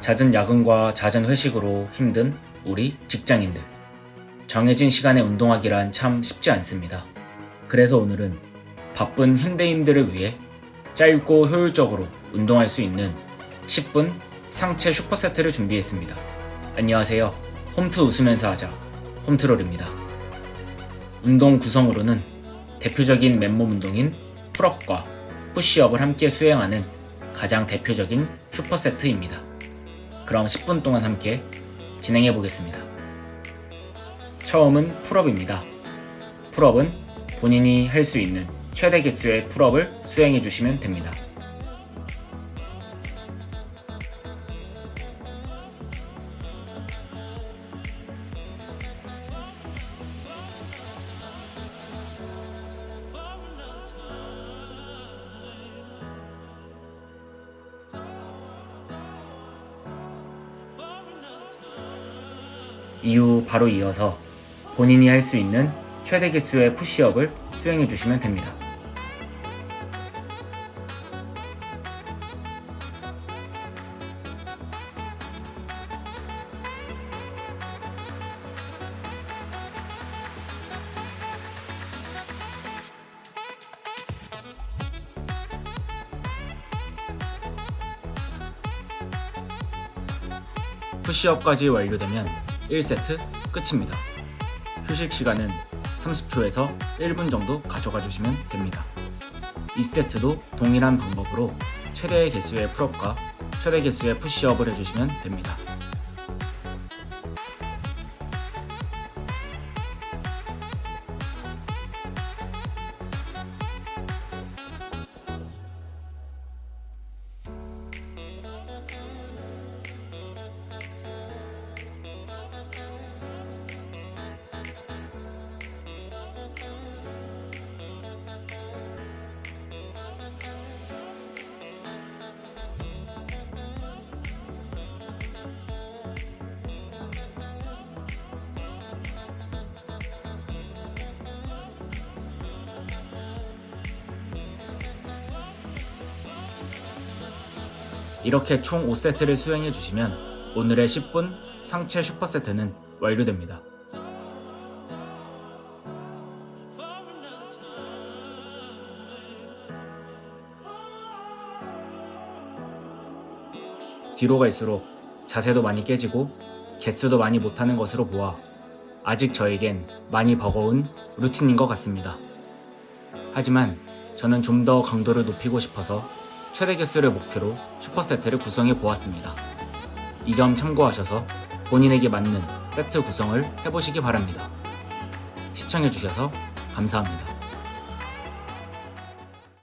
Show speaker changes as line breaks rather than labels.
잦은 야근과 잦은 회식으로 힘든 우리 직장인들. 정해진 시간에 운동하기란 참 쉽지 않습니다. 그래서 오늘은 바쁜 현대인들을 위해 짧고 효율적으로 운동할 수 있는 10분 상체 슈퍼세트를 준비했습니다. 안녕하세요. 홈트 웃으면서 하자. 홈트롤입니다. 운동 구성으로는 대표적인 맨몸 운동인 풀업과 푸시업을 함께 수행하는 가장 대표적인 슈퍼세트입니다. 그럼 10분 동안 함께 진행해 보겠습니다. 처음은 풀업입니다. 풀업은 본인이 할 수 있는 최대 개수의 풀업을 수행해 주시면 됩니다. 이후 바로 이어서 본인이 할 수 있는 최대 개수의 푸시업을 수행해 주시면 됩니다. 푸시업까지 완료되면 1세트 끝입니다. 휴식 시간은 30초에서 1분 정도 가져가 주시면 됩니다. 2세트도 동일한 방법으로 최대 개수의 풀업과 최대 개수의 푸시업을 해주시면 됩니다. 이렇게 총 5세트를 수행해 주시면 오늘의 10분 상체 슈퍼세트는 완료됩니다. 뒤로 갈수록 자세도 많이 깨지고 개수도 많이 못하는 것으로 보아 아직 저에겐 많이 버거운 루틴인 것 같습니다. 하지만 저는 좀 더 강도를 높이고 싶어서 최대 개수를 목표로 슈퍼세트를 구성해 보았습니다. 이 점 참고하셔서 본인에게 맞는 세트 구성을 해보시기 바랍니다. 시청해주셔서 감사합니다.